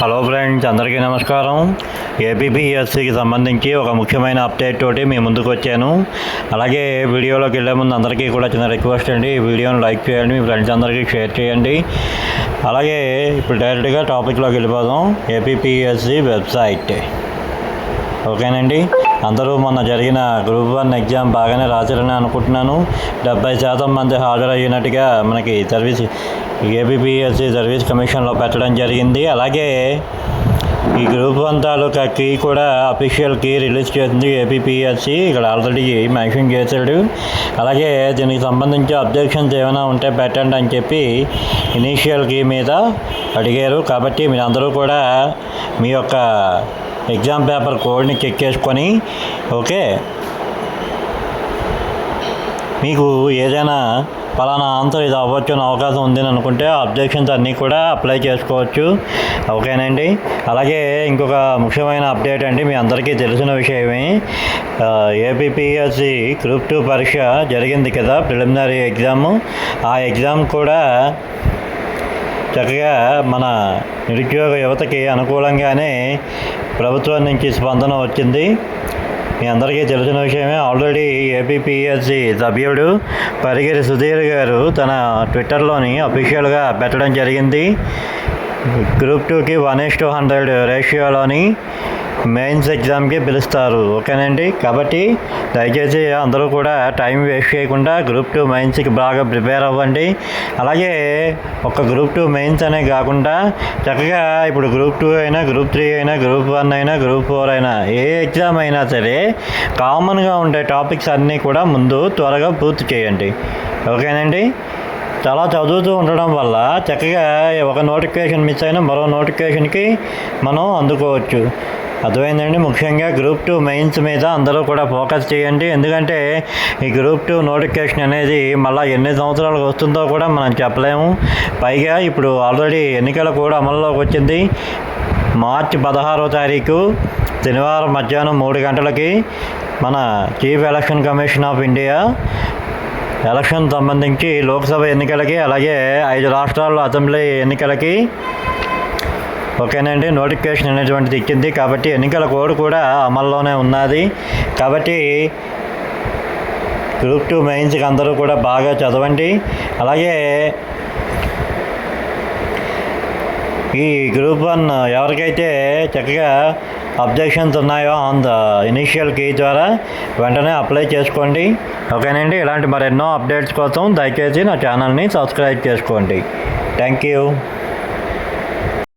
Hello friends అందరికీ నమస్కారం. ఏపీపీఎస్సికి సంబంధించి ఒక ముఖ్యమైన అప్డేట్ తోటి మీ ముందుకు వచ్చాను. అలాగే వీడియోలోకి వెళ్ళే ముందు అందరికీ కూడా చిన్న రిక్వెస్ట్ అండి. ఈ వీడియోని లైక్ చేయండి మీ ఫ్రెండ్స్ అందరికీ షేర్ చేయండి. అలాగే ఇప్పుడు డైరెక్ట్గా టాపిక్లోకి వెళ్ళిపోదాం. ఏపీపీఎస్సి వెబ్సైట్ ఓకేనండి అందరూ మొన్న జరిగిన గ్రూప్ వన్ ఎగ్జామ్ బాగానే రాశారని అనుకుంటున్నాను. డెబ్బై శాతం మంది హాజరయ్యినట్టుగా మనకి సర్వీస్ ఏబిపిఎస్సి సర్వీస్ కమిషన్లో పెట్టడం జరిగింది. అలాగే ఈ గ్రూప్ వన్ తాలూకా కీ కూడా అఫీషియల్ కీ రిలీజ్ చేసింది ఏపీపీఎస్సి ఇక్కడ ఆల్రెడీ మెన్షన్ చేశాడు. అలాగే దీనికి సంబంధించి అబ్జెక్షన్స్ ఏమైనా ఉంటే పెట్టండి అని చెప్పి ఇనీషియల్ కీ మీద అడిగారు. కాబట్టి మీరు అందరూ కూడా మీ యొక్క ఎగ్జామ్ పేపర్ కోడ్ని చెక్ చేసుకొని ఓకే? మీకు ఏదైనా ఫలానా ఆన్సర్ ఇది అవ్వచ్చు అని అవకాశం ఉంది అని అనుకుంటే అబ్జెక్షన్స్ అన్నీ కూడా అప్లై చేసుకోవచ్చు. ఓకేనండి? అలాగే ఇంకొక ముఖ్యమైన అప్డేట్ అండి మీ అందరికీ తెలిసిన విషయమే. ఏపీపీఎస్సి గ్రూప్ టూ పరీక్ష జరిగింది కదా ప్రిలిమినరీ ఎగ్జామ్. ఆ ఎగ్జామ్ కూడా చక్కగా మన నిరుద్యోగ యువతకి అనుకూలంగానే ప్రభుత్వం నుంచి స్పందన వచ్చింది. మీ అందరికీ తెలిసిన విషయమే ఆల్రెడీ ఏపీపీఎస్సి సభ్యుడు పరిగిరి సుధీర్ గారు తన ట్విట్టర్లోని అఫీషియల్గా పెట్టడం జరిగింది. గ్రూప్ టూకి వన్ ఇస్ టూ హండ్రెడ్ రేషియోలోని మెయిన్స్ ఎగ్జామ్కి పిలుస్తారు. ఓకేనండి? కాబట్టి దయచేసి అందరూ కూడా టైం వేస్ట్ చేయకుండా గ్రూప్ టూ మెయిన్స్కి బాగా ప్రిపేర్ అవ్వండి. అలాగే ఒక గ్రూప్ టూ మెయిన్స్ అనే కాకుండా చక్కగా ఇప్పుడు గ్రూప్ టూ అయినా గ్రూప్ త్రీ అయినా గ్రూప్ వన్ అయినా గ్రూప్ ఫోర్ అయినా ఏ ఎగ్జామ్ అయినా సరే కామన్గా ఉండే టాపిక్స్ అన్నీ కూడా ముందు త్వరగా పూర్తి చేయండి. ఓకేనండి? చాలా చదువుతూ ఉండడం వల్ల చక్కగా ఒక నోటిఫికేషన్ మిస్ అయినా మరో నోటిఫికేషన్కి మనం అందుకోవచ్చు. అర్థమైందండి. ముఖ్యంగా గ్రూప్ టూ మెయిన్స్ మీద అందరూ కూడా ఫోకస్ చేయండి. ఎందుకంటే ఈ గ్రూప్ టూ నోటిఫికేషన్ అనేది మళ్ళీ ఎన్ని సంవత్సరాలకు వస్తుందో కూడా మనం చెప్పలేము. పైగా ఇప్పుడు ఆల్రెడీ ఎన్నికలు కూడా అమల్లోకి వచ్చింది. మార్చి పదహారో తారీఖు శనివారం మధ్యాహ్నం మూడు గంటలకి మన chief election commission of India election సంబంధించి లోక్సభ ఎన్నికలకి అలాగే ఐదు రాష్ట్రాల్లో అసెంబ్లీ ఎన్నికలకి ఓకేనండి నోటిఫికేషన్ అనేటువంటిది ఇచ్చింది కాబట్టి ఎన్నికల కోడ్ కూడా అమల్లోనే ఉన్నది. కాబట్టి గ్రూప్ టూ మెయిన్స్కి అందరూ కూడా బాగా చదవండి. అలాగే ఈ గ్రూప్ వన్ ఎవరికైతే చక్కగా అబ్జెక్షన్స్ ఉన్నాయో ఆన్ ద ఇనిషియల్ కీ ద్వారా వెంటనే అప్లై చేసుకోండి. ఓకేనండి ఇలాంటి మరెన్నో అప్డేట్స్ కోసం దయచేసి నా ఛానల్ని సబ్స్క్రైబ్ చేసుకోండి. Thank you.